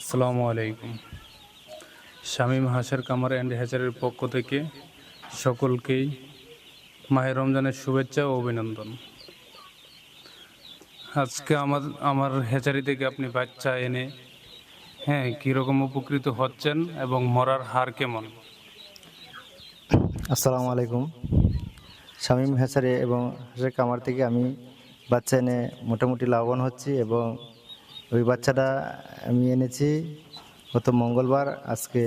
আসসালামু আলাইকুম। শামীম হাসের কামার অ্যান্ড হ্যাচারের পক্ষ থেকে সকলকেই মাহের রমজানের শুভেচ্ছা ও অভিনন্দন। আজকে আমার আমার হ্যাচারি থেকে আপনি বাচ্চা এনে হ্যাঁ কীরকম উপকৃত হচ্ছেন এবং মরার হার কেমন? আসসালামু আলাইকুম। শামীম হেসারে এবং হাসের কামার থেকে আমি বাচ্চা এনে মোটামুটি লাভবান হচ্ছি এবং ওই বাচ্চাটা আমি এনেছি। গত মঙ্গলবার আজকে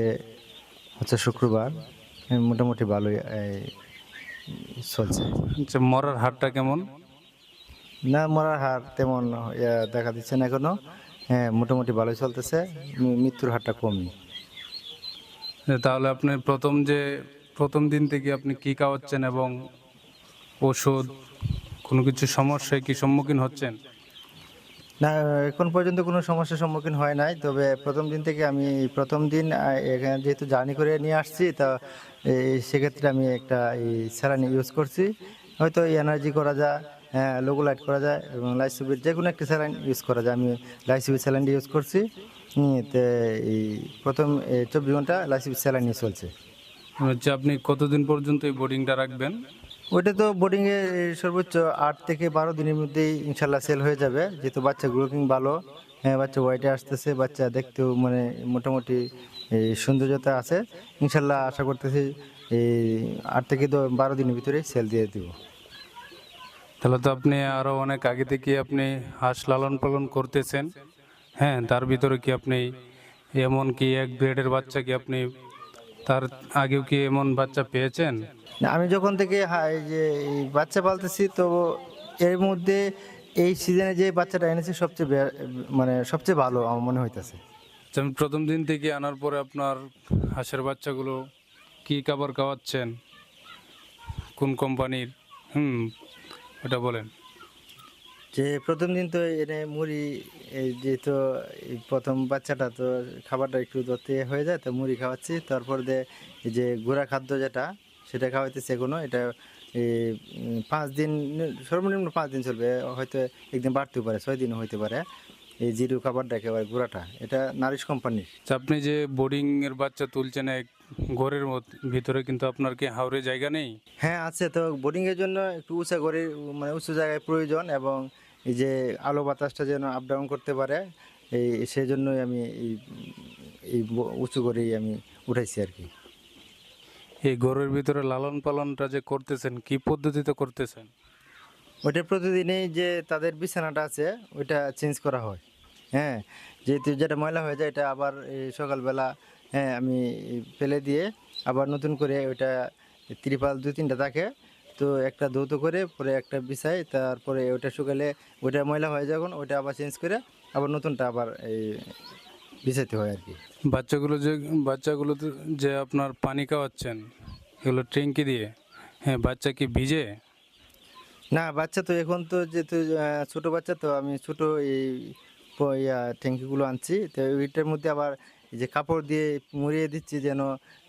হচ্ছে শুক্রবার। মোটামুটি ভালোই চলছে। আচ্ছা মরার হারটা কেমন? না মরার হার তেমন দেখা দিচ্ছে না এখনও। হ্যাঁ মোটামুটি ভালোই চলতেছে। মৃত্যুর হারটা কমই। তাহলে আপনি প্রথম যে প্রথম দিন থেকে আপনি কী খাওয়াচ্ছেন এবং ওষুধ কোনো কিছু সমস্যায় কি সম্মুখীন হচ্ছেন? না, এখন পর্যন্ত কোনো সমস্যার সম্মুখীন হয় নাই, তবে প্রথম দিন থেকে আমি প্রথম দিন এখানে যেহেতু জার্নি করে নিয়ে আসছি, তা সেক্ষেত্রে আমি একটা এই স্যালানি ইউজ করছি। হয়তো এনার্জি করা যায় হ্যাঁ লোগোলাইট করা যায় এবং লাইসিবির যে কোনো একটা স্যালাইন ইউজ করা যায়। আমি লাইসিবির স্যালাইনটি ইউজ করছি তো এই প্রথম চব্বিশ ঘণ্টা লাইসিবির স্যালাইন নিয়ে চলছে। হচ্ছে আপনি কতদিন পর্যন্ত এই বোর্ডিংটা রাখবেন? ওইটা তো বোর্ডিংয়ে সর্বোচ্চ আট থেকে বারো দিনের মধ্যেই ইনশাল্লাহ সেল হয়ে যাবে। যেহেতু বাচ্চা গ্রোথিং ভালো। হ্যাঁ বাচ্চা ওয়াইটে আসতেছে, বাচ্চা দেখতেও মানে মোটামুটি সৌন্দর্যতা আছে। ইনশাল্লাহ আশা করতেছি এই আট থেকে বারো দিনের ভিতরে সেল দিয়ে দেবো। তাহলে তো আপনি আরও অনেক আগে থেকে আপনি হাঁস লালন পালন করতেছেন। হ্যাঁ তার ভিতরে কি আপনি এমন কি এক গ্রেডের বাচ্চা কি আপনি তার আগেও কি এমন বাচ্চা পেয়েছেন? আমি যখন থেকে এই যে বাচ্চা পালতেছি তো এর মধ্যে এই সিজনে যে বাচ্চাটা এনেছে সবচেয়ে মানে সবচেয়ে ভালো আমার মনে হইতেছে। যেমন প্রথম দিন থেকে আনার পরে আপনার হাঁসের বাচ্চাগুলো কি খাবার খাওয়াচ্ছেন কোন কোম্পানির? হুম ওটা বলেন। যে প্রথম দিন তো এনে মুড়ি এই যেহেতু এই প্রথম বাচ্চাটা তো খাবারটা একটু দতে হয়ে যায় তো মুড়ি খাওয়াচ্ছি। তারপর দিয়ে এই যে গুঁড়া খাদ্য যেটা সেটা খাওয়াইতেছি এখনও। এটা এই পাঁচ দিন সর্বনিম্ন পাঁচ দিন চলবে হয়তো একদিন বাড়তেও পারে ছয় দিনও হইতে পারে। এই জিরু খাবারটা একেবারে গুঁড়াটা এটা নারিশ কোম্পানির। আচ্ছা, আপনি যে বোর্ডিং এর বাচ্চা তুলছেন এক ঘরের ভিতরে কিন্তু আপনার কি হাওড়ে জায়গা নেই? হ্যাঁ আছে তো। বোর্ডিংয়ের জন্য একটু উঁচা করে মানে উঁচু জায়গায় প্রয়োজন এবং এই যে আলো বাতাসটা যেন আপ ডাউন করতে পারে এই সেই জন্যই আমি এই উঁচু করেই আমি উঠাইছি আর কি। এই গরুর ভিতরে লালন পালনটা যে করতেছেন কি পদ্ধতিতে করতেছেন? ওইটা প্রতিদিনই যে তাদের বিছানাটা আছে ওইটা চেঞ্জ করা হয়। হ্যাঁ যেহেতু যেটা ময়লা হয়ে যায় এটা আবার এই সকালবেলা হ্যাঁ আমি ফেলে দিয়ে আবার নতুন করে ওইটা ত্রিপাল দু তিনটা থাকে তো একটা ধৌত করে পরে একটা বিছাই তারপরে ওইটা শুকালে ওইটা ময়লা হয়ে যখন ওইটা আবার চেঞ্জ করে আবার নতুনটা আবার এই বিছাইতে হয় আর কি বাচ্চাগুলো যে বাচ্চাগুলো যে আপনার পানি খাওয়াচ্ছেন এগুলো ট্যাঙ্কি দিয়ে হ্যাঁ বাচ্চা কি ভিজে? না বাচ্চা তো এখন তো যেহেতু ছোট বাচ্চা তো আমি ছোটো এই ট্যাঙ্কিগুলো আনছি তো ওইটার মধ্যে আবার যে কাপড় দিয়ে মুড়িয়ে দিচ্ছি যেন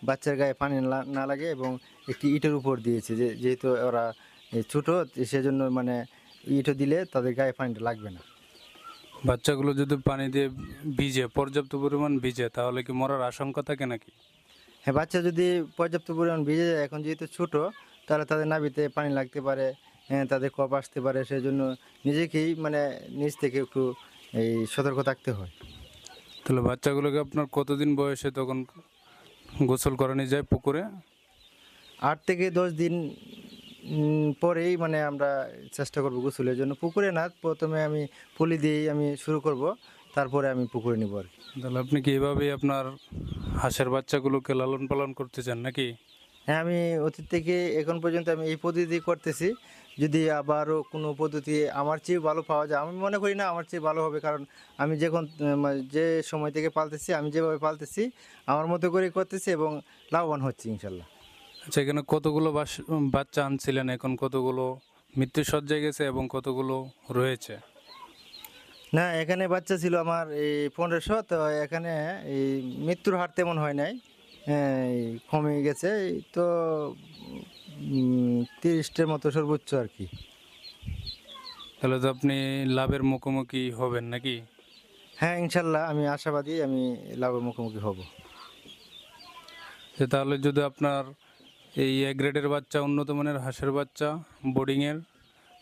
বাচ্চার গায়ে পানি না- না লাগে এবং একটি ইটের উপর দিয়েছি। যে যেহেতু ওরা ছোট সেজন্য মানে ইটও দিলে তাদের গায়ে পানিটা লাগবে না। বাচ্চাগুলো যদি পানি দিয়ে ভিজে পর্যাপ্ত পরিমাণ ভিজে তাহলে কি মরার আশঙ্কা থাকে নাকি? হ্যাঁ বাচ্চা যদি পর্যাপ্ত পরিমাণ ভিজে যায় এখন যেহেতু ছোটো তাহলে তাদের নাভিতে পানি লাগতে পারে হ্যাঁ তাদের কপ আসতে পারে সেজন্য নিজেকেই মানে নিজ থেকে একটু এই সতর্ক থাকতে হয়। তাহলে বাচ্চাগুলোকে আপনার কতদিন বয়সে তখন গোসল করানো যায় পুকুরে? আট থেকে দশ দিন পরেই মানে আমরা চেষ্টা করব গোসলের জন্য। পুকুরে না প্রথমে আমি পলি দিয়েই আমি শুরু করব তারপরে আমি পুকুরে নিব আর কি। তাহলে আপনি কি এভাবেই আপনার হাঁসের বাচ্চাগুলোকে লালন পালন করতে চান নাকি? হ্যাঁ আমি অতীত থেকে এখন পর্যন্ত আমি এই পদ্ধতি করতেছি। যদি আবারও কোনো পদ্ধতি আমার চেয়ে ভালো পাওয়া যায় আমি মনে করি না আমার চেয়ে ভালো হবে কারণ আমি যখন যে সময় থেকে পালতেছি আমি যেভাবে পালতেছি আমার মতো করে করতেছি এবং লাভবান হচ্ছি ইনশাল্লাহ। আচ্ছা এখানে কতগুলো বাচ্চা আনছিলেন? এখন কতগুলো মৃত্যু সজ্জায় গেছে এবং কতগুলো রয়েছে? না এখানে বাচ্চা ছিল আমার এই পনেরোশো তো এখানে এই মৃত্যুর হার তেমন হয় নাই। কমে গেছে এই তো তিরিশটার মতো সর্বোচ্চ আর কি। তাহলে তো আপনি লাভের মুখোমুখি হবেন নাকি? হ্যাঁ ইনশাল্লাহ আমি আশাবাদী আমি লাভের মুখোমুখি হব। তাহলে যদি আপনার এই এ গ্রেডের বাচ্চা উন্নত মানের হাঁসের বাচ্চা বোর্ডিংয়ের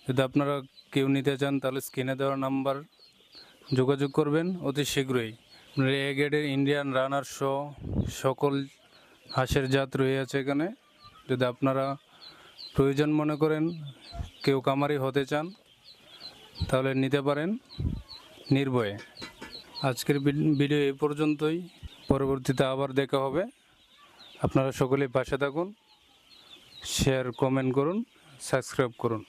যদি আপনারা কেউ নিতে চান তাহলে স্ক্রিনে দেওয়া নাম্বার যোগাযোগ করবেন অতি শীঘ্রই। এ গ্রেডের ইন্ডিয়ান রানার শো, সকল হাঁসের জাত রয়েছে এখানে। যদি আপনারা প্রয়োজন মনে করেন, কেউ কামারি হতে চান, তাহলে নিতে পারেন নির্ভয়ে। আজকের ভিড- ভিডিও এই পর্যন্তই। পরবর্তীতে আবার দেখা হবে। আপনারা সকলেই পাশে থাকুন শেয়ার কমেন্ট করুন সাবস্ক্রাইব করুন।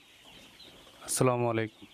আসসালামু আলাইকুম।